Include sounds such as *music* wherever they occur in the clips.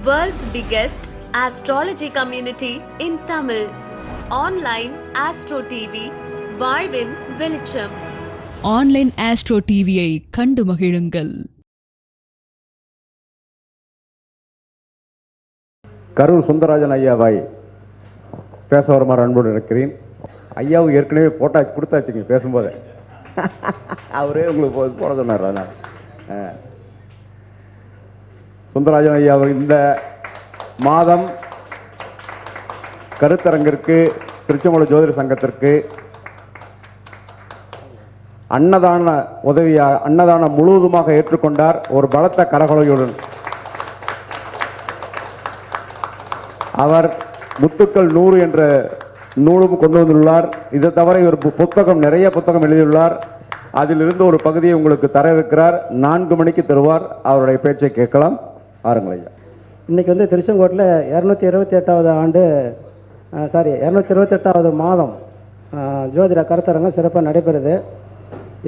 World's biggest astrology community in Tamil. Online Astro TV, வாழ்வின் வெளிச்சம் online astro டிவியை கண்டு மகிழுங்கள். கரூர் சுந்தரராஜன் ஐயாவாய் பேச வருமாறு அன்போடு இருக்கிறேன். ஐயாவுக்கு ஏற்கனவே போட்டாச்சு கொடுத்தாச்சுங்க பேசும்போதே. *laughs* அவரே உங்களுக்கு போட சொன்னார் அதனால். ஆ. சுந்தரராஜன் ஐயா அவர் இந்த மாதம் கருத்தரங்கிற்கு திருச்செங்கோடு ஜோதிட சங்கத்திற்கு அன்னதான உதவியாக அன்னதானம் முழுவதுமாக ஏற்றுக்கொண்டார் ஒரு பலத்த கரகொலையுடன். அவர் முத்துக்கள் நூறு என்ற நூலும் கொண்டு வந்துள்ளார். இதை தவிர இவர் புத்தகம் நிறைய புத்தகம் எழுதியுள்ளார். அதிலிருந்து ஒரு பகுதியை உங்களுக்கு தர இருக்கிறார் நான்கு மணிக்கு தருவார். அவருடைய பேச்சை கேட்கலாம். பாருங்கள் ஐயா. இன்றைக்கி வந்து திருச்செங்கோட்டில் இரநூத்தி இருபத்தி எட்டாவது ஆண்டு சாரி இரநூத்தி இருபத்தெட்டாவது மாதம் ஜோதிட கருத்தரங்கம் சிறப்பாக நடைபெறுது.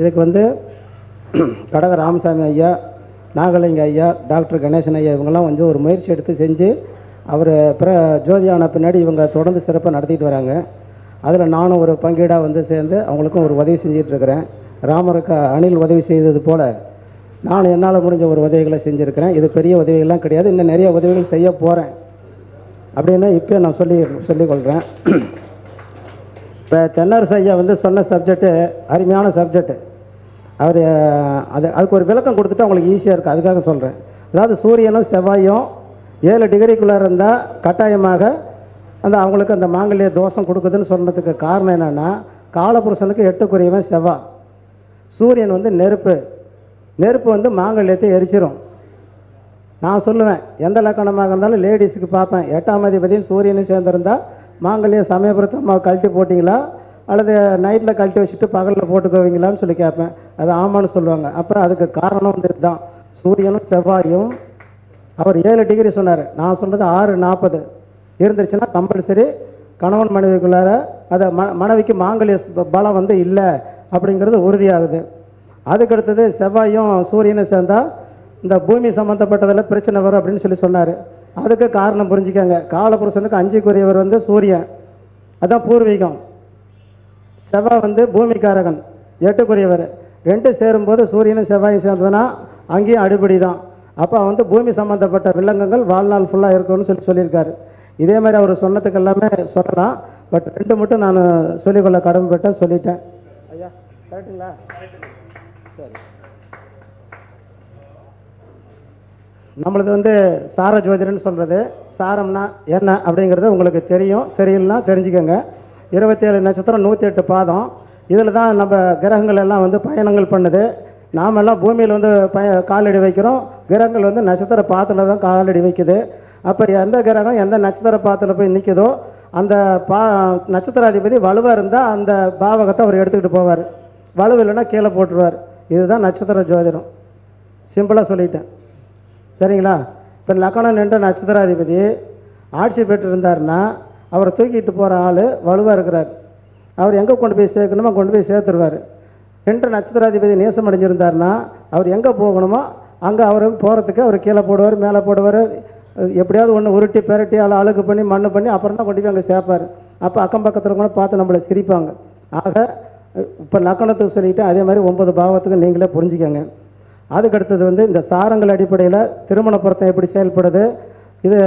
இதுக்கு வந்து *clears throat* கடக ராமசாமி ஐயா நாகலிங்க ஐயா டாக்டர் கணேசன் ஐயா இவங்கெல்லாம் வந்து ஒரு முயற்சி எடுத்து செஞ்சு அவர் பிற ஜோதியான பின்னாடி இவங்க தொடர்ந்து சிறப்பாக நடத்திட்டு வராங்க. அதில் நானும் ஒரு பங்கீடாக வந்து சேர்ந்து அவங்களுக்கும் ஒரு உதவி செஞ்சிட்ருக்கிறேன் ராமருக்கு அணில் உதவி செய்தது போல் நான் என்னால் முடிஞ்ச ஒரு உதவிகளை செஞ்சுருக்கிறேன். இது பெரிய உதவிகள்லாம் கிடையாது. இன்னும் நிறைய உதவிகள் செய்ய போகிறேன் அப்படின்னு இப்போ நான் சொல்லி சொல்லிக்கொள்கிறேன் இப்போ தென்னரசு ஐயா வந்து சொன்ன சப்ஜெக்ட்டு அருமையான சப்ஜெக்ட்டு அவர் அது அதுக்கு ஒரு விளக்கம் கொடுத்துட்டு அவங்களுக்கு ஈஸியாக இருக்குது அதுக்காக சொல்கிறேன் அதாவது சூரியனும் செவ்வாயும் ஏழு டிகிரிக்குள்ளே இருந்தால் கட்டாயமாக அந்த அவங்களுக்கு அந்த மாங்கல்ய தோஷம் கொடுக்குதுன்னு சொன்னதுக்கு காரணம் என்னென்னா காலபுருஷனுக்கு எட்டுக்குரியவன் செவ்வாய் சூரியன் வந்து நெருப்பு. நெருப்பு வந்து மாங்கல்யத்தை எரிச்சிரும். நான் சொல்லுவேன் எந்த லக்கணமாக இருந்தாலும் லேடிஸுக்கு பார்ப்பேன். எட்டாம் அதிபதியும் சூரியனும் சேர்ந்துருந்தா மாங்கல்யம் சமயபுரத்தை அம்மா கழட்டி போட்டிங்களா? அல்லது நைட்டில் கழட்டி வச்சுட்டு பகலில் போட்டுக்குவீங்களான்னு சொல்லி கேட்பேன். அது ஆமான்னு சொல்லுவாங்க. அப்போ அதுக்கு காரணம் வந்து இதுதான். சூரியனும் செவ்வாயும் அவர் ஏழு டிகிரி சொன்னார். நான் சொல்கிறது ஆறு நாற்பது இருந்துருச்சுன்னா கம்பல்சரி கணவன் மனைவிக்குள்ளார அதை ம மனைவிக்கு மாங்கல்ய பலம் வந்து இல்லை அப்படிங்கிறது உறுதியாகுது. அதுக்கடுத்தது செவ்வாயும் சூரியனும் சேர்ந்தால் இந்த பூமி சம்மந்தப்பட்டதில் பிரச்சனை வரும் அப்படின்னு சொல்லி சொன்னார். அதுக்கு காரணம் புரிஞ்சுக்கங்க. காலபுருஷனுக்கு அஞ்சுக்குரியவர் வந்து சூரியன். அதான் பூர்வீகம். செவ்வாய் வந்து பூமிக்காரகன் எட்டுக்குரியவர். ரெண்டு சேரும்போது சூரியனும் செவ்வாயும் சேர்ந்ததுன்னா அங்கேயும் அடிப்படி தான் அப்போ வந்து பூமி சம்மந்தப்பட்ட வில்லங்கங்கள் வாழ்நாள் ஃபுல்லாக இருக்கும்னு சொல்லி சொல்லியிருக்காரு. இதே மாதிரி அவர் சொன்னதுக்கு எல்லாமே சொல்லலாம். பட் ரெண்டு மட்டும் நான் சொல்லிக்கொள்ள கடமைப்பட்டேன் சொல்லிட்டேன். ஐயா கரெக்டுங்களா? நம்மளது வந்து சார ஜோதிடம்னு சொல்கிறது சாரம்னா என்ன அப்படிங்கிறது உங்களுக்கு தெரியும். தெரியலனா தெரிஞ்சுக்கோங்க. இருபத்தேழு நட்சத்திரம் நூற்றி எட்டு பாதம். இதில் தான் நம்ம கிரகங்கள் எல்லாம் வந்து பயணங்கள் பண்ணுது. நாம் எல்லாம் பூமியில் வந்து பய காலடி வைக்கிறோம். கிரகங்கள் வந்து நட்சத்திர பாத்தில் தான் காலடி வைக்குது. அப்போ எந்த கிரகம் எந்த நட்சத்திர பாத்தில் போய் நிற்குதோ அந்த பா நட்சத்திராதிபதி வலுவாக இருந்தால் அந்த பாவகத்தை அவர் எடுத்துக்கிட்டு போவார். வலுவில்லைன்னா கீழே போட்டுருவார். இதுதான் நட்சத்திர ஜோதிடம். சிம்பிளாக சொல்லிட்டேன். சரிங்களா? இப்போ லக்கணம் நின்ற நட்சத்திராதிபதி. ஆட்சி பெற்று இருந்தாருன்னா அவரை தூக்கிட்டு போகிற ஆள் வலுவாக இருக்கிறார். அவர் எங்கே கொண்டு போய் சேர்க்கணுமோ கொண்டு போய் சேர்த்துருவார். நின்ற நட்சத்திராதிபதி நேசம் அடைஞ்சிருந்தார்னா அவர் எங்கே போகணுமோ அங்கே அவருக்கு போகிறதுக்கு அவர் கீழே போடுவார் மேலே போடுவார். எப்படியாவது ஒன்று உருட்டி பெரட்டி ஆள் அழுக்கு பண்ணி மண்ணு பண்ணி அப்புறம் தான் கொண்டு போய் அங்கே சேர்ப்பார். அப்போ அக்கம் பக்கத்தில் கூட பார்த்து நம்மளை சிரிப்பாங்க. ஆக இப்போ லக்கணத்தை சொல்லிட்டு அதே மாதிரி ஒன்பது பாவத்துக்கு நீங்களே புரிஞ்சுக்கோங்க. அதுக்கடுத்தது வந்து இந்த சாரங்கள் அடிப்படையில் திருமண பொருத்தம் எப்படி செயல்படுது இது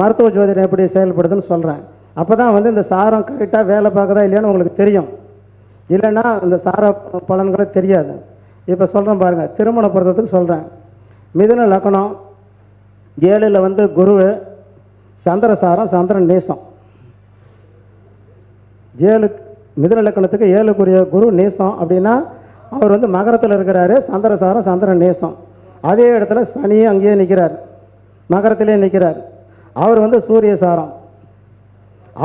மருத்துவ ஜோதிடம் எப்படி செயல்படுதுன்னு சொல்கிறேன் அப்போ தான் வந்து இந்த சாரம் கரெக்டாக வேலை பார்க்குதா இல்லையான்னு உங்களுக்கு தெரியும். இல்லைன்னா இந்த சார பலன்களை தெரியாது. இப்போ சொல்கிறேன் பாருங்கள் திருமண பொருத்தத்துக்கு சொல்கிறேன் மிதுன லக்கணம் ஏழில் வந்து குரு சந்திர சாரம் சந்திரன் நேசம். ஏழு மிதுன லக்கணத்துக்கு ஏழுக்குரிய குரு நேசம் அப்படின்னா அவர் வந்து மகரத்தில் இருக்கிறாரு சந்திரசாரம் சந்திரன் நேசம். அதே இடத்துல சனியும் அங்கேயே நிற்கிறார் மகரத்திலே நிற்கிறார் அவர் வந்து சூரிய சாரம்.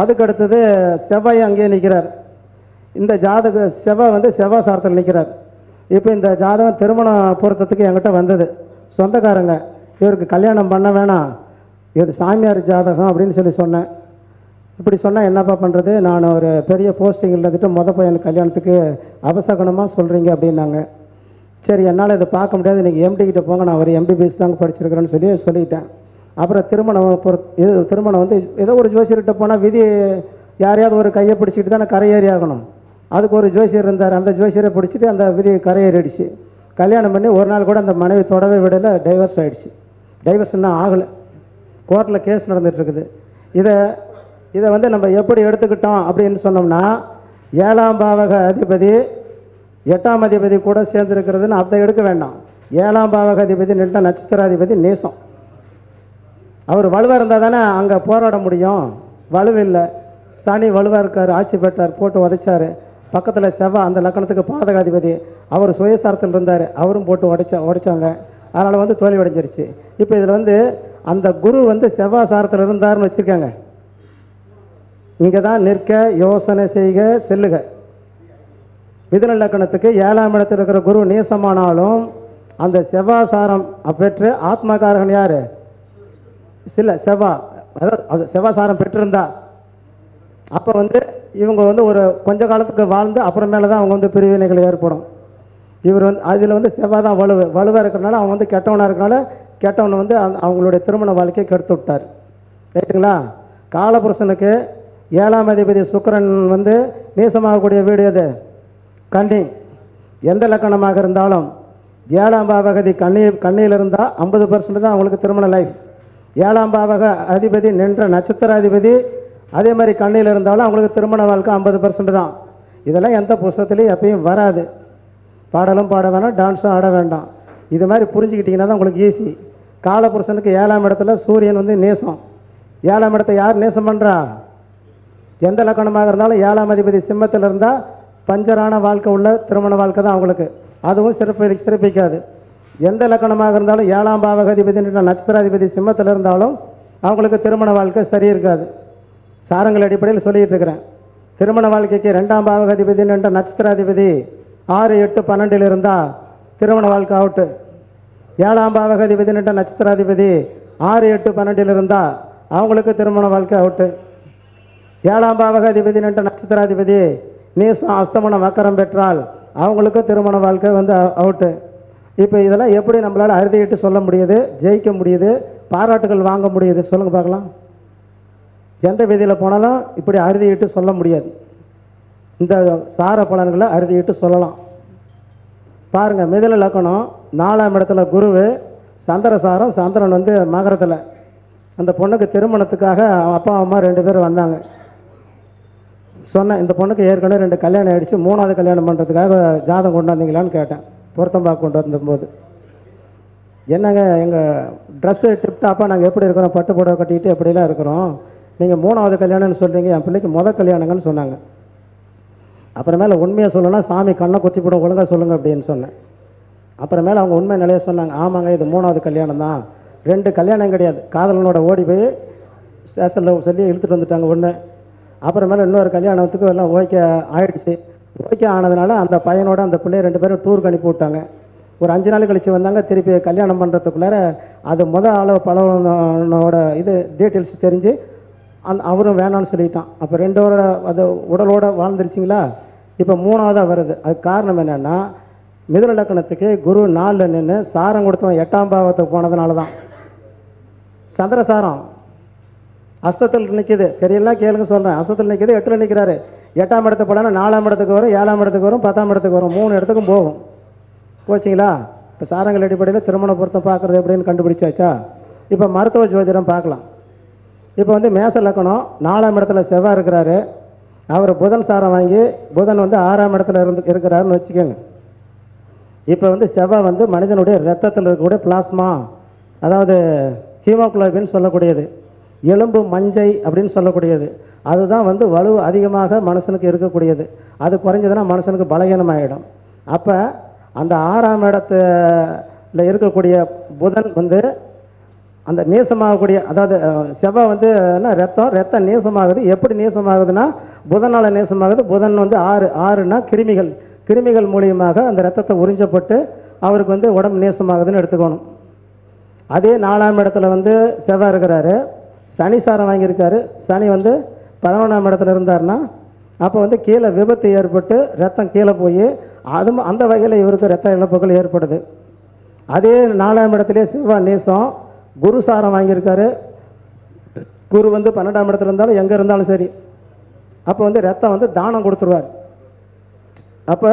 அதுக்கு அடுத்தது செவ்வாய் அங்கேயே நிற்கிறார் இந்த ஜாதக செவ்வாய் வந்து செவ்வாய் சாரத்தில் நிற்கிறார் இப்போ இந்த ஜாதகம் திருமண பொருத்தத்துக்கு என்கிட்ட வந்தது. சொந்தக்காரங்க இவருக்கு கல்யாணம் பண்ண வேணாம். இது சாமியார் ஜாதகம் அப்படின்னு சொல்லி சொன்னேன். இப்படி சொன்னால் என்னப்பா பண்ணுறது நான் ஒரு பெரிய போஸ்டிங்கில் இருந்துட்டு மொதல் பையன் கல்யாணத்துக்கு அபசகனமாக சொல்கிறீங்க அப்படின்னாங்க. சரி என்னால் இதை பார்க்க முடியாது. நீங்கள் எம்டி கிட்டே போங்க. நான் ஒரு எம்பிபிஎஸ் தாங்க படிச்சிருக்கிறேன்னு சொல்லி சொல்லிட்டேன். அப்புறம் திருமணம் பொறுத் இது திருமணம் வந்து ஏதோ ஒரு ஜோசியர்கிட்ட போனால் விதி யாரையாவது ஒரு கையை பிடிச்சிட்டு கரை கரையேறி ஆகணும். அதுக்கு ஒரு ஜோசியர் இருந்தார். அந்த ஜோசியரை பிடிச்சிட்டு அந்த விதி கரையேறிடுச்சு. கல்யாணம் பண்ணி ஒரு நாள் கூட அந்த மனைவி தொடவே விடலை. டைவர்ஸ் ஆகிடுச்சு டைவர்ஸ் இன்னும் ஆகலை. கோர்ட்டில் கேஸ் நடந்துகிட்ருக்குது இதை இதை வந்து நம்ம எப்படி எடுத்துக்கிட்டோம் அப்படின்னு சொன்னோம்னா ஏழாம் பாவக அதிபதி எட்டாம் அதிபதி கூட சேர்ந்துருக்கிறதுன்னு அதை எடுக்க வேண்டாம். ஏழாம் பாவக அதிபதி நின்ற நட்சத்திராதிபதி நேசம். அவர் வலுவாக இருந்தால் தானே அங்கே போராட முடியும். வலுவில்லை சனி வலுவாக இருக்கார் ஆட்சி பெற்றார் போட்டு உதைச்சார். பக்கத்தில் செவ்வாய் அந்த லக்கணத்துக்கு பாதகாதிபதி. அவர் சுயசாரத்தில் இருந்தார் அவரும் போட்டு உடைச்சா உடைச்சாங்க. அதனால் வந்து தோல்வி அடைஞ்சிருச்சு. இப்போ இதில் வந்து அந்த குரு வந்து செவ்வாய் சாரத்தில் இருந்தார்னு வச்சுருக்காங்க இங்கே தான் நிற்க யோசனை செய்க செல்லுக. மிதுன லக்கணத்துக்கு ஏழாம் இடத்தில் இருக்கிற குரு நீசமானாலும் அந்த செவ்வாசாரம் பெற்று ஆத்மகாரகன் யார்? சில செவ்வா அதாவது அது செவ்வாசாரம் பெற்றிருந்தா. அப்போ வந்து இவங்க வந்து ஒரு கொஞ்ச காலத்துக்கு வாழ்ந்து அப்புறமேல தான் அவங்க வந்து பிரிவினைகள் ஏற்படும். இவர் வந்து அதில் வந்து செவ்வாய் தான் வலுவு வலுவாக இருக்கிறனால அவன் வந்து கெட்டவனாக இருக்கனால கெட்டவனை வந்து அவங்களுடைய திருமண வாழ்க்கையை கெடுத்து விட்டார். ரைட்டுங்களா காலபுருஷனுக்கு ஏழாம் அதிபதி சுக்கிரன் வந்து நீசமாகக்கூடிய வீடு எது? கண்ணி எந்த லக்கணமாக இருந்தாலும் ஏழாம் பாவகதி கண்ணி கண்ணியில் இருந்தால் ஐம்பது பர்சன்ட் தான் அவங்களுக்கு திருமண லைஃப் ஏழாம் பாவக அதிபதி நின்ற நட்சத்திராதிபதி அதே மாதிரி கண்ணியில் இருந்தாலும் அவங்களுக்கு திருமண வாழ்க்கை ஐம்பது பர்சன்ட் தான். இதெல்லாம் எந்த புஸ்தத்துலேயும் எப்பயும் வராது. பாடலும் பாட வேணாம் டான்ஸும் ஆட வேண்டாம். இது மாதிரி புரிஞ்சுக்கிட்டிங்கன்னா தான் உங்களுக்கு ஈஸி காலபுருஷனுக்கு ஏழாம் இடத்துல சூரியன் வந்து நேசம். ஏழாம் இடத்தை யார் நேசம் பண்ணுறா எந்த லக்கணமாக இருந்தாலும் ஏழாம் அதிபதி சிம்மத்தில் இருந்தால் பஞ்சரான வாழ்க்கை உள்ள திருமண வாழ்க்கை தான் அவங்களுக்கு. அதுவும் சிறப்பு சிறப்பிக்காது. எந்த லக்கணமாக இருந்தாலும் ஏழாம் பாவகதிபதி நட்சத்திராதிபதி சிம்மத்தில் இருந்தாலும் அவங்களுக்கு திருமண வாழ்க்கை சரி இருக்காது. சாரங்கள் அடிப்படையில் சொல்லிகிட்டு இருக்கிறேன். திருமண வாழ்க்கைக்கு ரெண்டாம் பாவகதிபதி என்ற நட்சத்திராதிபதி ஆறு எட்டு பன்னெண்டில் இருந்தால் திருமண வாழ்க்கை அவுட்டு ஏழாம் பாவகதிபதி என்ற நட்சத்திராதிபதி ஆறு எட்டு பன்னெண்டில் இருந்தால் அவங்களுக்கு திருமண வாழ்க்கை அவுட்டு ஏழாம் பாவகாதிபதி என்ற நட்சத்திராதிபதி நீசம் அஸ்தமனம் வக்கரம் பெற்றால் அவங்களுக்கு திருமண வாழ்க்கை வந்து அவுட்டு இப்போ இதெல்லாம் எப்படி நம்மளால் அறுதிட்டு சொல்ல முடியுது ஜெயிக்க முடியுது பாராட்டுகள் வாங்க முடியுது? சொல்லுங்கள் பார்க்கலாம். எந்த விதியில் போனாலும் இப்படி அறுதிட்டு சொல்ல முடியாது. இந்த சார பலன்களை அறுதிட்டு சொல்லலாம். பாருங்கள் மிதில லக்கணம் நாலாம் இடத்துல குருவு சந்திரசாரம் சந்திரன் வந்து மகரத்தில். அந்த பொண்ணுக்கு திருமணத்துக்காக அப்பா அம்மா ரெண்டு பேரும் வந்தாங்க. சொன்னேன் இந்த பொண்ணுக்கு ஏற்கனவே ரெண்டு கல்யாணம் ஆயிடுச்சு மூணாவது கல்யாணம் பண்ணுறதுக்காக ஜாதகம் கொண்டாந்தீங்களான்னு கேட்டேன். பொருத்தம் பார்க்க கொண்டு வந்தபோது. என்னங்க எங்கள் ட்ரெஸ்ஸு டிப்டாப்பாக நாங்கள் எப்படி இருக்கிறோம்? பட்டு புடவை கட்டிக்கிட்டு எப்படிலாம் இருக்கிறோம்? நீங்கள் மூணாவது கல்யாணம்னு சொல்கிறீங்க என் பிள்ளைக்கு முத கல்யாணங்கன்னு சொன்னாங்க. அப்புறமேல உண்மையை சொல்லணும்னா சாமி கண்ணை குத்தி போட ஒழுங்காக சொல்லுங்கள் அப்படின்னு சொன்னேன். அப்புறமேல அவங்க உண்மை நிலைய சொன்னாங்க ஆமாங்க இது மூணாவது கல்யாணம் தான். ரெண்டு கல்யாணம் கிடையாது. காதலனோட ஓடி போய் ஸ்டேஷனில் சொல்லி இழுத்துட்டு வந்துட்டாங்க ஒன்று அப்புறமேல இன்னொரு கல்யாணத்துக்கு எல்லாம் ஓகே ஆயிடுச்சு. ஓகே ஆனதுனால அந்த பையனோட அந்த பிள்ளைய ரெண்டு பேரும் டூருக்கு அனுப்பி விட்டாங்க. ஒரு அஞ்சு நாள் கழிச்சு வந்தாங்க திருப்பி கல்யாணம் பண்ணுறதுக்குள்ளார அது முத அளவு பழவனோட இது டீட்டெயில்ஸ் தெரிஞ்சு அந் அவரும் வேணாம்னு சொல்லிட்டான். அப்போ ரெண்டோட அது உடலோட வாழ்ந்துருச்சிங்களா? இப்போ மூணாவதாக வருது. அதுக்கு காரணம் என்னென்னா மிதுன லக்கணத்துக்கு குரு நாலில் நின்று சாரம் கொடுத்தவன் எட்டாம் பாவத்துக்கு போனதுனால தான் சந்திரசாரம் அஸ்தத்தில் நிற்கிது தெரியலாம் கேளுங்க சொல்கிறேன் அஸ்தத்தில் நிற்கிது எட்டில் நிற்கிறாரு எட்டாம் இடத்துக்கு போனால் நாலாம் இடத்துக்கு வரும் ஏழாம் இடத்துக்கு வரும் பத்தாம் இடத்துக்கு வரும். மூணு இடத்துக்கும் போகும். போச்சிங்களா? இப்போ சாரங்கள் அடிப்படையில் திருமண பொருத்தம் பார்க்குறது எப்படின்னு கண்டுபிடிச்சாச்சா? இப்போ மருத்துவ ஜோதிடம் பார்க்கலாம். இப்போ வந்து மேச லக்கணம் நாலாம் இடத்துல செவ்வாய் இருக்கிறாரு. அவர் புதன் சாரம் வாங்கி புதன் வந்து ஆறாம் இடத்துல இருந்து இருக்கிறாருன்னு வச்சுக்கோங்க. இப்போ வந்து செவ்வாய் வந்து மனிதனுடைய ரத்தத்தில் இருக்கக்கூடிய பிளாஸ்மா அதாவது ஹீமோகுளோபின் சொல்லக்கூடியது. எலும்பு மஞ்சை அப்படின்னு சொல்லக்கூடியது. அதுதான் வந்து வலு அதிகமாக மனுஷனுக்கு இருக்கக்கூடியது. அது குறைஞ்சதுன்னா மனுஷனுக்கு பலகீனமாகிடும் அப்போ அந்த ஆறாம் இடத்துல இருக்கக்கூடிய புதன் வந்து அந்த நேசமாகக்கூடிய அதாவது செவ்வாய் வந்து என்ன ரத்தம் ரத்தம் நேசமாகுது. எப்படி நேசமாகுதுன்னா புதனால நேசமாகுது. புதன் வந்து ஆறு ஆறுனா கிருமிகள் கிருமிகள் மூலியமாக அந்த ரத்தத்தை உறிஞ்சப்பட்டு அவருக்கு வந்து உடம்பு நேசமாகுதுன்னு எடுத்துக்கணும். அதே நாலாம் இடத்துல வந்து செவ்வாய் இருக்கிறாரு. சனி சாரம் வாங்கியிருக்காரு. சனி வந்து பதினொன்றாம் இடத்துல இருந்தாருன்னா அப்போ வந்து கீழே விபத்து ஏற்பட்டு ரத்தம் கீழே போய் அது அந்த வகையில் இவருக்கு ரத்த இழப்புகள் ஏற்படுது. அதே நாலாம் இடத்துலேயே செவ்வாய் நேசம் குரு சாரம் வாங்கியிருக்காரு. குரு வந்து பன்னெண்டாம் இடத்துல இருந்தாலும் எங்கே இருந்தாலும் சரி. அப்போ வந்து ரத்தம் வந்து தானம் கொடுத்துருவார். அப்போ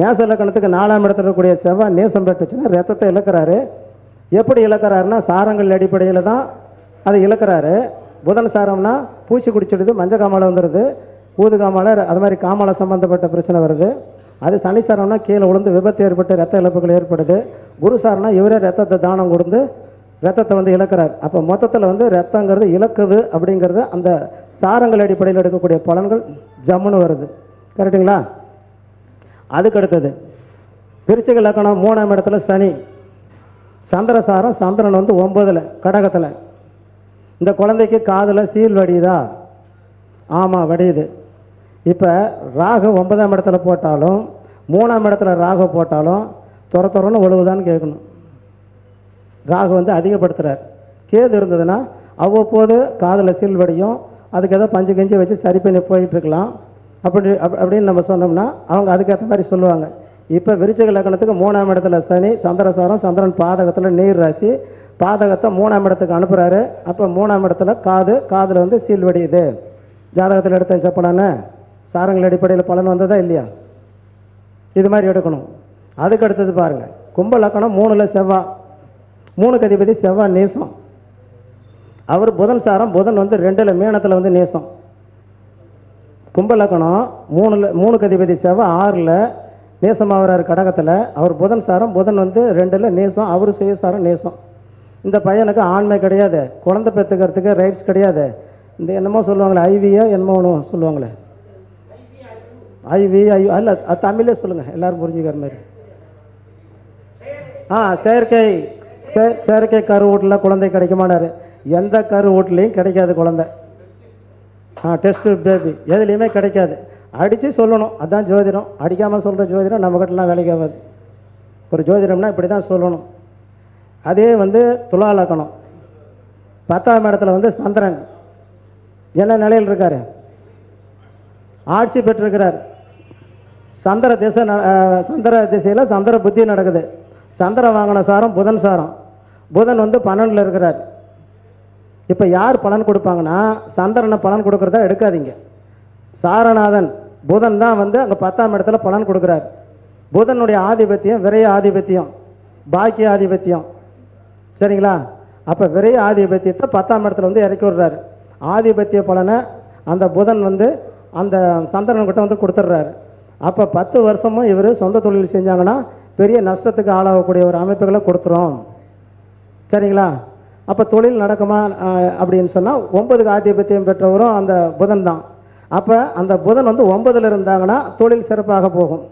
மேச இலக்கணத்துக்கு நாலாம் இடத்துல இருக்கக்கூடிய செவ்வாய் நேசம் பெற்றுச்சுன்னா ரத்தத்தை இழக்கிறாரு. எப்படி இழக்கிறாருன்னா சாரங்கள் அடிப்படையில் தான் அதை இழக்கிறாரு. புதன் சாரம்னா பூச்சி குடிச்சிடுது மஞ்சள் காமாலை வந்துடுது. ஊது காமாலை அது மாதிரி காமாலை சம்மந்தப்பட்ட பிரச்சனை வருது. அது சனி சாரம்னா கீழே விழுந்து விபத்து ஏற்பட்டு ரத்த இழப்புகள் ஏற்படுது. குரு சாரம்னா இவரே ரத்தத்தை தானம் கொடுத்து ரத்தத்தை வந்து இழக்கிறார். அப்போ மொத்தத்தில் வந்து ரத்தங்கிறது இழக்குது அப்படிங்கிறது அந்த சாரங்கள் அடிப்படையில் எடுக்கக்கூடிய பலன்கள் ஜம்முன்னு வருது. கரெக்டுங்களா அதுக்கு அடுத்தது விருச்சிக லக்கணம் மூணாம் இடத்துல சனி. சந்திரசாரம் சந்திரன் வந்து ஒம்பதில் கடகத்தில். இந்த குழந்தைக்கு காதில் சீல் வடியுதா? ஆமாம் வடியுது. இப்போ ராகு ஒன்பதாம் இடத்துல போட்டாலும் மூணாம் இடத்துல ராகு போட்டாலும் துற துறன்னு ஒழுவுதான்னு கேட்கணும். ராகு வந்து அதிகப்படுத்துகிறார் கேது இருந்ததுன்னா அவ்வப்போது காதில் சீல் வடியும் அதுக்கு ஏதோ பஞ்சு கஞ்சி வச்சு சரி பண்ணி போயிட்டுருக்கலாம் அப்படி அப்- அப்படின்னு நம்ம சொன்னோம்னா அவங்க அதுக்கேற்ற மாதிரி சொல்லுவாங்க. இப்போ விருச்சிக லக்கணத்துக்கு மூணாம் இடத்துல சனி சந்திரசாரம் சந்திரன் பாதகத்தில் நீர் ராசி பாதகத்தை மூணாம் இடத்துக்கு அனுப்புகிறாரு அப்போ மூணாம் இடத்துல காது காதில் வந்து சீல் வடியுது. ஜாதகத்தில் எடுத்த செப்பனானே சாரங்கள் அடிப்படையில் பலன் வந்ததா இல்லையா? இது மாதிரி எடுக்கணும். அதுக்கு அடுத்தது பாருங்கள் கும்ப லக்கணம் மூணில் செவ்வாய் மூணுக்கு அதிபதி செவ்வாய் நேசம். அவர் புதன் சாரம் புதன் வந்து ரெண்டில் மீனத்தில் வந்து நேசம். கும்பலக்கணம் மூணில் மூணுக்கு அதிபதி செவ்வாய் ஆறில் நேசமாகிறார் கடகத்தில். அவர் புதன் சாரம் புதன் வந்து ரெண்டில் நேசம் அவர் சுயசாரம் நேசம். இந்த பையனுக்கு ஆண்மை கிடையாது. குழந்தை பெற்றுக்கிறதுக்கு ரைட்ஸ் கிடையாது. இந்த என்னமோ சொல்லுவாங்களே ஐவியா என்னமோ ஒன்று சொல்லுவாங்களே. ஐவி ஐ அல்ல அது தமிழே சொல்லுங்கள் எல்லோரும் புரிஞ்சுக்கிற மாதிரி. ஆ செயற்கை செ- செயற்கை கரு வீட்டில் குழந்தை கிடைக்குமானாரு. எந்த கரு வீட்லேயும் கிடைக்காது குழந்தை. ஆ டெஸ்ட் பேபி எதுலேயுமே கிடைக்காது. அடித்து சொல்லணும். அதுதான் ஜோதிடம். அடிக்காமல் சொல்கிற ஜோதிடம் நம்மக்கிட்டலாம் வேலைக்கு ஆகாது. ஒரு ஜோதிடம்னா இப்படி தான் சொல்லணும். அதே வந்து துலா லக்கணம் பத்தாம் இடத்துல வந்து சந்திரன். என்ன நிலையில் இருக்கார்? ஆட்சி பெற்றிருக்கிறார். சந்திர திசை ந- சந்திர திசையில் சந்திர புத்தி நடக்குது. சந்திர வாங்கின சாரம் புதன் சாரம். புதன் வந்து பன்னெண்டில் இருக்கிறார். இப்போ யார் பலன் கொடுப்பாங்கன்னா சந்திரனை பலன் கொடுக்குறதா எடுக்காதீங்க. சாரநாதன் புதன் தான் வந்து அங்கே பத்தாம் இடத்துல பலன் கொடுக்குறார். புதனுடைய ஆதிபத்தியம் விரைய ஆதிபத்தியம் பாக்கிய ஆதிபத்தியம். சரிங்களா? அப்போ விரைய ஆதிபத்தியத்தை பத்தாம் இடத்துல வந்து இறக்கி விடுறாரு. ஆதிபத்திய பலனை அந்த புதன் வந்து அந்த சந்திரன்கிட்ட வந்து கொடுத்துட்றாரு. அப்போ பத்து வருஷமும் இவர் சொந்த தொழில் செஞ்சாங்கன்னா பெரிய நஷ்டத்துக்கு ஆளாகக்கூடிய ஒரு அமைப்புகளை கொடுத்துரும். சரிங்களா? அப்போ தொழில் நடக்குமா அப்படின்னு சொன்னால் ஒன்பதுக்கு ஆதிபத்தியம் பெற்றவரும் அந்த புதன் தான். அப்போ அந்த புதன் வந்து ஒன்பதில் இருந்தாங்கன்னா தொழில் சிறப்பாக போகும்.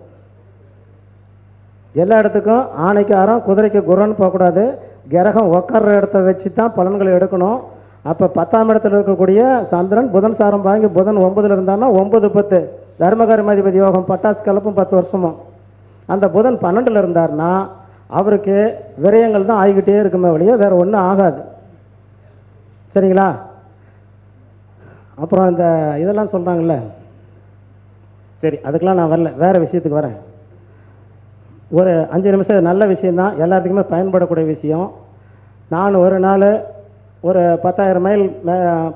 எல்லா இடத்துக்கும் ஆணைக்கு ஆரம் குதிரைக்கு குரன்னு போகக்கூடாது. கிரகம் உட்கார்ற இடத்த வச்சு தான் பலன்களை எடுக்கணும். அப்போ பத்தாம் இடத்துல இருக்கக்கூடிய சந்திரன் புதன் சாரம் வாங்கி புதன் ஒன்பதில் இருந்தான்னா ஒன்பது பத்து. தர்மகர்மாதிபதி யோகம் பட்டாசு கலப்பும் பத்து வருஷமும். அந்த புதன் பன்னெண்டில் இருந்தார்னா அவருக்கு விரயங்கள் தான் ஆகிக்கிட்டே இருக்குமே வழியே வேறு ஒன்றும் ஆகாது. சரிங்களா? அப்புறம் இந்த இதெல்லாம் சொல்கிறாங்கல்ல சரி அதுக்கெலாம் நான் வரல. வேறு விஷயத்துக்கு வரேன். ஒரு அஞ்சு நிமிஷம் நல்ல விஷயந்தான் எல்லாத்துக்குமே பயன்படக்கூடிய விஷயம். நான் ஒரு நாள் ஒரு பத்தாயிரம் மைல்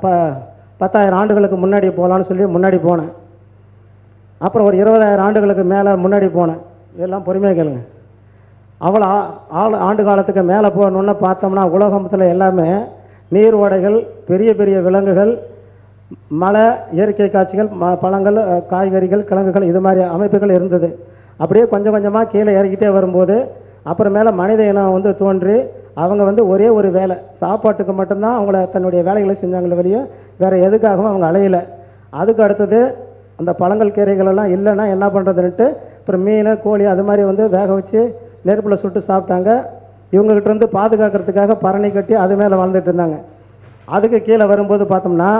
ப பத்தாயிரம் ஆண்டுகளுக்கு முன்னாடி போகலான்னு சொல்லி முன்னாடி போனேன். அப்புறம் ஒரு இருபதாயிரம் ஆண்டுகளுக்கு மேலே முன்னாடி போனேன். இதெல்லாம் பொறுமையாக கேளுங்க. அவ்வளோ ஆ- ஆள் ஆண்டு காலத்துக்கு மேலே போகணுன்னு பார்த்தோம்னா உலகத்தில் எல்லாமே நீர் ஓடைகள் பெரிய பெரிய விலங்குகள் மலை இயற்கை காட்சிகள் ம பழங்கள் காய்கறிகள் கிழங்குகள் இது மாதிரி அமைப்புகள் இருந்தது. அப்படியே கொஞ்சம் கொஞ்சமாக கீழே இறக்கிட்டே வரும்போது அப்புறமேல மனித இனம் வந்து தோன்றி அவங்க வந்து ஒரே ஒரு வேலை சாப்பாட்டுக்கு மட்டும்தான் அவங்கள தன்னுடைய வேலைகளை செஞ்சாங்களே வெளியே வேறு எதுக்காகவும் அவங்க அலையலை. அதுக்கு அடுத்தது அந்த பழங்கள் கீரைகள் எல்லாம் இல்லைன்னா என்ன பண்ணுறதுன்ட்டு அப்புறம் மீன் கோழி அது மாதிரி வந்து வேக வச்சு நெருப்பில் சுட்டு சாப்பிட்டாங்க. இவங்ககிட்ட இருந்து பாதுகாக்கிறதுக்காக பரணி கட்டி அது மேலே வாழ்ந்துட்டு இருந்தாங்க. அதுக்கு கீழே வரும்போது பார்த்தோம்னா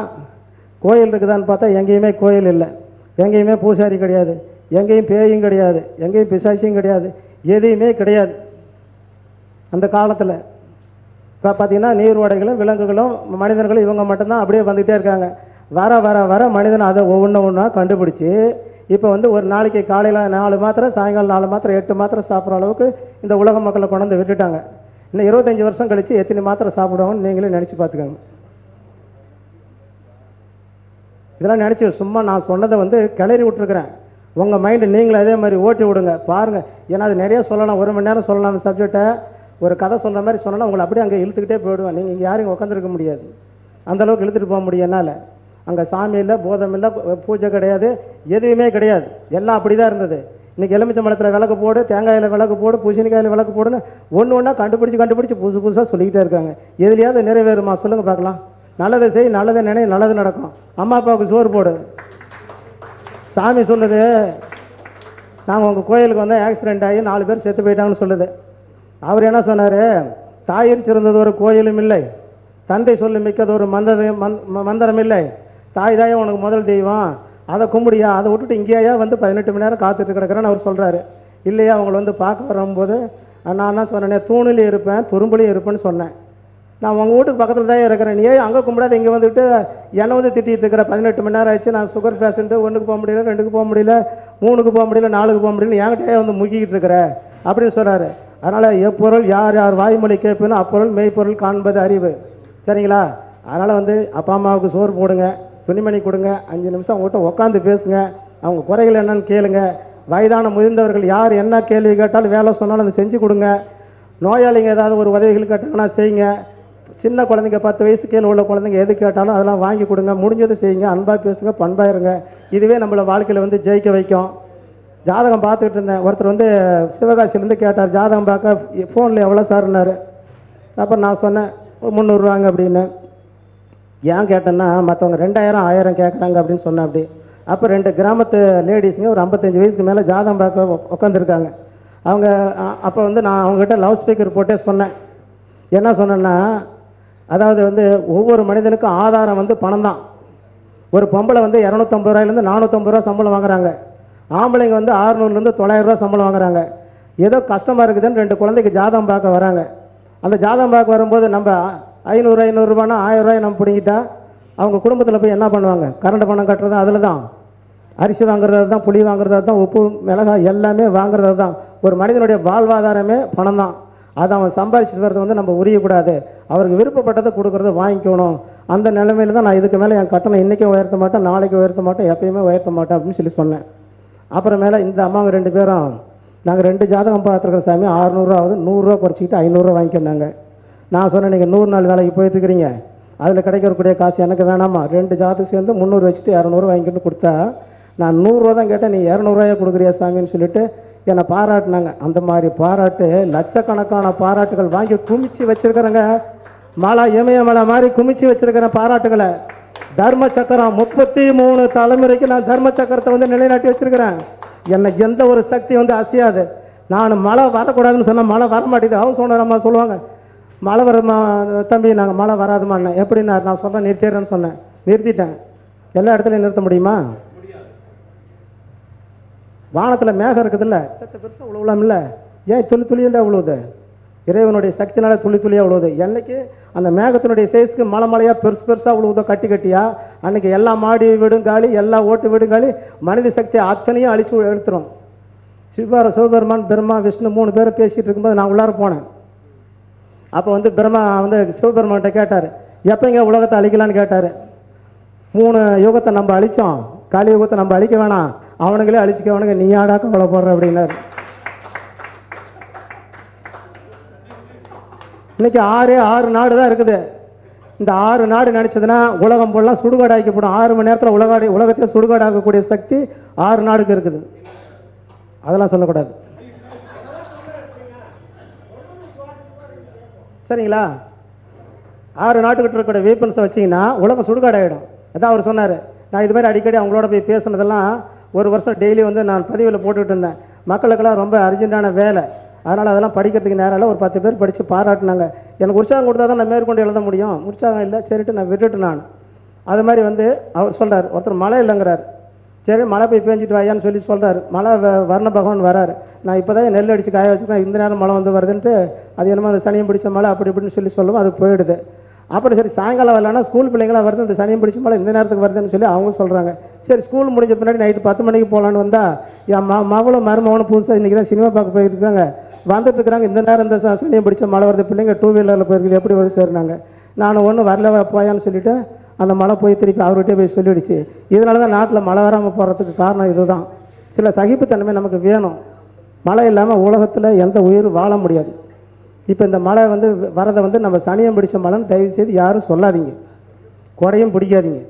கோயில் இருக்குதான்னு பார்த்தா எங்கேயுமே கோயில் இல்லை. எங்கேயுமே பூசாரி கிடையாது. எங்கேயும் பேயும் கிடையாது எங்கேயும் பிசாசியும் கிடையாது எதையுமே கிடையாது. அந்த காலத்தில் இப்போ பார்த்தீங்கன்னா நீர்வடைகளும் விலங்குகளும் மனிதர்களும் இவங்க மட்டும்தான் அப்படியே வந்துகிட்டே இருக்காங்க. வர வர வர மனிதன் அதை ஒவ்வொன்று ஒன்றா கண்டுபிடிச்சி இப்போ வந்து ஒரு நாளைக்கு காலையில் நாலு மாத்திரை சாயங்காலம் நாலு மாத்திரை எட்டு மாத்திரை சாப்பிட்ற அளவுக்கு இந்த உலக மக்களை கொண்டு வந்து விட்டுட்டாங்க. இன்னும் இருபத்தஞ்சி வருஷம் கழித்து எத்தனை மாத்திரை சாப்பிடுவாங்கன்னு நீங்களே நினச்சி பார்த்துக்கோங்க இதெல்லாம் நினச்சி சும்மா நான் சொன்னதை வந்து கிளறி விட்டுருக்குறேன். உங்கள் மைண்டு நீங்களும் அதே மாதிரி ஓட்டி விடுங்க. பாருங்கள் ஏன்னா அது நிறைய சொல்லலாம். ஒரு மணி நேரம் சொல்லலாம் அந்த சப்ஜெக்டை ஒரு கதை சொல்கிற மாதிரி சொன்னோன்னா உங்களை அப்படியே அங்கே இழுத்துக்கிட்டே போயிடுவேன். நீங்கள் இங்கே யாரும் உட்காந்துருக்க முடியாது. அந்தளவுக்கு இழுத்துட்டு போக முடியும் என்னால். அங்கே சாமி இல்லை போதம் இல்லை பூஜை கிடையாது. எதுவுமே கிடையாது. எல்லாம் அப்படி தான் இருந்தது இன்றைக்கி எலுமிச்சம்பழத்தில் விளக்கு போடு தேங்காயில் விளக்கு போடு பூசணிக்காயில் விளக்கு போடுன்னு ஒன்று ஒன்றா கண்டுபிடிச்சி கண்டுபிடிச்சி புதுசு புதுசாக சொல்லிக்கிட்டே இருக்காங்க. எதுலையாவது நிறைவேறுமா? சொல்லுங்கள் பார்க்கலாம். நல்லதை செய் நல்லதை நினை நல்லது நடக்கும். அம்மா அப்பாவுக்கு சோறு போடு. சாமி சொல்லுது நாங்கள் உங்கள் கோயிலுக்கு வந்தால் ஆக்சிடென்ட் ஆகி நாலு பேர் செத்து போயிட்டாங்கன்னு சொல்லுது. அவர் என்ன சொன்னார் தாயிற் சிறந்தது ஒரு கோயிலும் இல்லை. தந்தை சொல்லி மிக்கது ஒரு மந்தது மந்திரம் இல்லை. தாய் தாயே உனக்கு முதல் தெய்வம். அதை கும்பிடியா? அதை விட்டுட்டு இங்கேயா வந்து பதினெட்டு மணி நேரம் காத்துட்டு கிடக்குறேன்னு அவர் சொல்கிறாரு இல்லையா? அவங்கள வந்து பார்க்க வரும்போது நான் தான் சொன்னேனே தூணிலையும் இருப்பேன் துரும்புலையும் இருப்பேன்னு சொன்னேன். நான் உங்கள் வீட்டுக்கு பக்கத்தில் தான் இருக்கிறேன். நீ ஏன் அங்கே கும்பிடாத? இங்கே வந்துட்டு என்னை வந்து திட்டிகிட்டு இருக்கிற. பதினெட்டு மணி நேரம் ஆச்சு நான் சுகர் பேஷண்ட்டு ஒன்றுக்கு போக முடியல ரெண்டுக்கு போக முடியல மூணுக்கு போக முடியல நாலுக்கு போக முடியல. என்கிட்டயே வந்து முக்கிக்கிட்டு இருக்கிற. அப்படின்னு சொல்கிறாரு அதனால் எப்பொருள் யார் யார் வாய்மொழி கேட்பேனோ அப்பொருள் மெய்ப்பொருள் காண்பது அறிவு. சரிங்களா? அதனால் வந்து அப்பா அம்மாவுக்கு சோறு போடுங்க துணிமணி கொடுங்க அஞ்சு நிமிஷம் அவங்ககிட்ட உட்காந்து பேசுங்க. அவங்க குறைகள் என்னன்னு கேளுங்க. வயதான முதிர்ந்தவர்கள் யார் என்ன கேள்வி கேட்டாலும் வேலை சொன்னாலும் அதை செஞ்சு கொடுங்க. நோயாளிங்க ஏதாவது ஒரு உதவிகள் கேட்டாங்கன்னா செய்யுங்க. சின்ன குழந்தைங்க பத்து வயசு கீழே உள்ள குழந்தைங்க எது கேட்டாலும் அதெல்லாம் வாங்கி கொடுங்க. முடிஞ்சதை செய்யுங்க. அன்பாக பேசுங்க பண்பாக இருங்க. இதுவே நம்மளை வாழ்க்கையில் வந்து ஜெயிக்க வைக்கும். ஜாதகம் பார்த்துக்கிட்டு இருந்தேன். ஒருத்தர் வந்து சிவகாசிலேருந்து கேட்டார் ஜாதகம் பார்க்க ஃபோனில் எவ்வளோ சார்னாரு அப்போ நான் சொன்னேன் முந்நூறுரூவாங்க அப்படின்னு. ஏன் கேட்டேன்னா மற்றவங்க ரெண்டாயிரம் ஆயிரம் கேட்குறாங்க அப்படின்னு சொன்னேன் அப்படி. அப்போ ரெண்டு கிராமத்து லேடிஸுங்க ஒரு ஐம்பத்தஞ்சு வயசுக்கு மேலே ஜாதகம் பார்க்க உட்காந்துருக்காங்க அவங்க அப்போ வந்து நான் அவங்ககிட்ட லவுட் ஸ்பீக்கர் போட்டே சொன்னேன். என்ன சொன்னேன்னா அதாவது வந்து ஒவ்வொரு மனிதனுக்கும் ஆதாரம் வந்து பணம் தான் ஒரு பொம்பளை வந்து இரநூத்தம்பது ரூபாயிலேருந்து நானூற்றம்பது ரூபா சம்பளம் வாங்குறாங்க. ஆம்பளைங்க வந்து ஆறுநூறுலேருந்து தொள்ளாயிரம் ரூபா சம்பளம் வாங்குறாங்க. ஏதோ கஷ்டமாக இருக்குதுன்னு ரெண்டு குழந்தைக்கு ஜாதகம் பார்க்க வராங்க. அந்த ஜாதகம் பார்க்க வரும்போது நம்ம ஐநூறு ஐநூறுரூபானா ஆயிரம் ரூபாய் நம்ம பிடிங்கிட்டா அவங்க குடும்பத்தில் போய் என்ன பண்ணுவாங்க? கரண்ட் பணம் கட்டுறது அதில் தான் அரிசி வாங்குறது தான் புளி வாங்குறது தான் உப்பு மிளகாய் எல்லாமே வாங்குறது தான் ஒரு மனிதனுடைய வாழ்வாதாரமே பணம் தான் அதை அவன் சம்பாதிச்சுட்டு வர்றது வந்து நம்ம உரியக்கூடாது. அவருக்கு விருப்பப்பட்டதை கொடுக்குறத வாங்கிக்கணும். அந்த நிலைமையில தான் நான் இதுக்கு மேலே என் கட்டணம் இன்றைக்கும் உயர்த்த மாட்டேன் நாளைக்கு உயர்த்த மாட்டேன் எப்பயுமே உயர்த்த மாட்டேன் அப்படின்னு சொல்லி சொன்னேன். அப்புறமேல இந்த அம்மாவும் ரெண்டு பேரும் நாங்கள் ரெண்டு ஜாதகம் பார்த்துருக்கோம் சாமி அறுநூறுவா ஆகுது நூறுரூவா குறைச்சிக்கிட்டு ஐநூறுரூவா வாங்கிக்கோங்க நான் சொன்னேன் நீங்கள் நூறு நாள் வேலைக்கு போயிட்டுருக்கிறீங்க. அதில் கிடைக்கக்கூடிய காசு எனக்கு வேணாமா? ரெண்டு ஜாதகம் சேர்ந்து முந்நூறு வச்சுட்டு இரநூறுவா வாங்கிக்கிட்டு கொடுத்தா நான் நூறுரூவா தான் கேட்டேன் நீ இரநூறுவாயே கொடுக்குறியா சாமின்னு சொல்லிட்டு என்னை பாராட்டினாங்க. அந்த மாதிரி பாராட்டு லட்சக்கணக்கான பாராட்டுகள் வாங்கி குமிச்சு வச்சிருக்கிறேங்க. மலை இமயமலை மாதிரி குமிச்சு வச்சிருக்கிறேன் பாராட்டுகளை. தர்ம சக்கரம் முப்பத்தி மூணு தலைமுறைக்கு நான் தர்ம சக்கரத்தை வந்து நிலைநாட்டி வச்சிருக்கிறேன். என்னை எந்த ஒரு சக்தி வந்து அசையாது. நான் மழை வரக்கூடாதுன்னு சொன்னால் மழை வர மாட்டேங்குது. அவங்க சொன்னரம்மா சொல்லுவாங்க. மழை வருமா தம்பி? நாங்கள் மழை வராதுமாண்ணே எப்படின்னா நான் சொல்கிறேன் நிறுத்திடுறேன்னு சொன்னேன். நிறுத்திட்டேன். எல்லா இடத்துலையும் நிறுத்த முடியுமா? வானத்தில் மேகம் இருக்குதுல்ல? பெருசாக உழவலாம் இல்லை. ஏன் துளி துளியுண்டா உழுவுது? இறைவனுடைய சக்தினால துளி துளியாக உழுவுது. என்னைக்கு அந்த மேகத்தினுடைய சைஸ்க்கு மலை மலையாக பெருசு பெருசாக உழுவுதோ கட்டி கட்டியா? அன்னைக்கு எல்லா மாடி விடுங்காலி எல்லா ஓட்டு விடுங்காலி மனித சக்தியை அத்தனையும் அழிச்சு எடுத்துரும். சிவபார சிவபெருமான் பிரம்மா விஷ்ணு மூணு பேரும் பேசிகிட்டு இருக்கும்போது நான் உள்ளார போனேன். அப்போ வந்து பிரம்மா வந்து சிவபெருமான்கிட்ட கேட்டார் எப்போங்க உலகத்தை அழிக்கலான்னு கேட்டார்? மூணு யுகத்தை நம்ம அழிச்சோம். காலி யுகத்தை நம்ம அழிக்க வேணாம். அவனுங்களே அழிச்சுக்கவனுங்க நீ ஆடா கவலை போடுற அப்படின்னாரு. இன்னைக்கு ஆறே ஆறு நாடு தான் இருக்குது. இந்த ஆறு நாடு நினைச்சதுன்னா உலகம் போலாம் சுடுகாடாக்கப்படும். ஆறு மணி நேரத்தில் உலகாடி உலகத்தை சுடுகாடாக்கக்கூடிய சக்தி ஆறு நாடுக்கு இருக்குது. அதெல்லாம் சொல்லக்கூடாது. சரிங்களா? ஆறு நாட்டுக்கிட்ட இருக்கிற வெப்பன்ஸை வச்சிங்கன்னா உலகம் சுடுகாடாயிடும். அதான் அவர் சொன்னார். நான் இது மாதிரி அடிக்கடி அவங்களோட போய் பேசுனதெல்லாம் ஒரு வருஷம் டெய்லி வந்து நான் பதிவில் போட்டுக்கிட்டு இருந்தேன். மக்களுக்கெல்லாம் ரொம்ப அர்ஜென்ட்டான வேலை. அதனால் அதெல்லாம் படிக்கிறதுக்கு நேரம் இல்லை. ஒரு பத்து பேர் படித்து பாராட்டினாங்க. எனக்கு உற்சாகம் கொடுத்தா தான் நான் மேற்கொண்டு எழுத முடியும். உற்சாகம் இல்லை. சரிட்டு நான் விட்டுட்டு நான். அது மாதிரி வந்து அவர் சொல்கிறார் ஒருத்தர் மழை இல்லைங்கிறார். சரி மழை போய் பேஞ்சிட்டு வாயான்னு சொல்லி சொல்கிறார் மழை வ- வர்ண பகவான் வராரு. நான் இப்போ தான் நெல் அடித்து காய வச்சுருக்கேன் இந்த நேரம் மழை வந்து வருதுன்ட்டு அது என்னமோ அந்த சனியம் பிடிச்ச மழை அப்படி இப்படின்னு சொல்லி சொல்லுவோம் அது போயிடுது. அப்புறம் சரி சாயங்காலம் வரலன்னா ஸ்கூல் பிள்ளைங்களாம் வருது. இந்த சனியம் பிடிச்ச மழை இந்த நேரத்துக்கு வருதுன்னு சொல்லி அவங்க சொல்கிறாங்க சரி ஸ்கூல் முடிஞ்ச பின்னாடி நைட்டு பத்து மணிக்கு போகலான்னு வந்தால் என் ம மகளும் மருமகனும் புதுசாக இன்றைக்கி தான் சினிமா பார்க்க போயிருக்காங்க. வந்துட்டு இருக்கிறாங்க. இந்த நேரம் இந்த ச- சனியை பிடிச்ச மழை வருது. பிள்ளைங்க டூ வீலரில் போயிருக்குது. எப்படி வந்து சேர்னாங்க? நான் ஒன்றும் வரல போயான்னு சொல்லிவிட்டு அந்த மழை போய் திருப்பி அவர்கிட்டே போய் சொல்லிடுச்சு. இதனால தான் நாட்டில் மழை வராமல் போகிறதுக்கு காரணம் இதுதான். சில சகிப்புத்தன்மை நமக்கு வேணும். மழை இல்லாமல் உலகத்தில் எந்த உயிரும் வாழ முடியாது. இப்போ இந்த மழை வந்து வரதை வந்து நம்ம சனியம் பிடிச்ச மழைன்னு தயவு செய்து யாரும் சொல்லாதீங்க. குடையும் பிடிக்காதீங்க.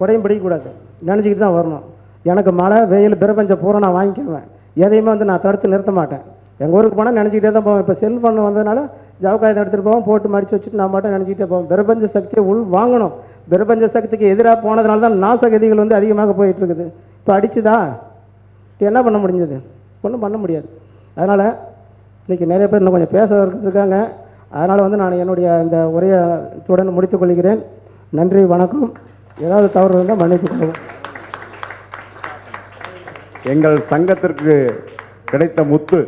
குடையும் பிடிக்கக்கூடாது. நினச்சிக்கிட்டு தான் வரணும். எனக்கு மழை வெயில் பிரபஞ்ச பூரா நான் வாங்கிக்குவேன். எதையுமே வந்து நான் தடுத்து நிறுத்த மாட்டேன். எங்கள் ஊருக்கு போனால் நினச்சிக்கிட்டே தான் போவேன். இப்போ செல்ஃபோன் வந்ததுனால ஜவக்காயத்தை எடுத்துகிட்டு போவோம். போட்டு மடித்து வச்சுட்டு நான் மட்டும் நினச்சிக்கிட்டே போவேன். பிரபஞ்ச சக்தியை உள் வாங்கணும். பிரபஞ்ச சக்திக்கு எதிராக போனதுனால தான் நாசகதிகள் வந்து அதிகமாக போயிட்டு இருக்குது இப்போ அடிச்சுதா? இப்போ என்ன பண்ண முடிஞ்சது? ஒன்றும் பண்ண முடியாது. அதனால் இன்றைக்கி நிறைய பேர் இன்னும் கொஞ்சம் பேச இருக்காங்க. அதனால் வந்து நான் என்னுடைய இந்த உரையை இத்துடன் முடித்துக் கொள்கிறேன். நன்றி வணக்கம். ஏதாவது தவறு இருந்தால் மன்னிப்பு கொள்வோம் எங்கள் சங்கத்திற்கு கிடைத்த முத்து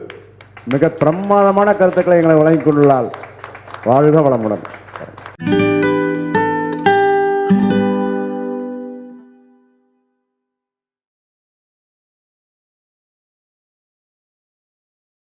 மிக பிரமாதமான கருத்துக்களை எங்களை வழங்கிக் கொண்டுள்ளால் வாழ்க வளமுடன்.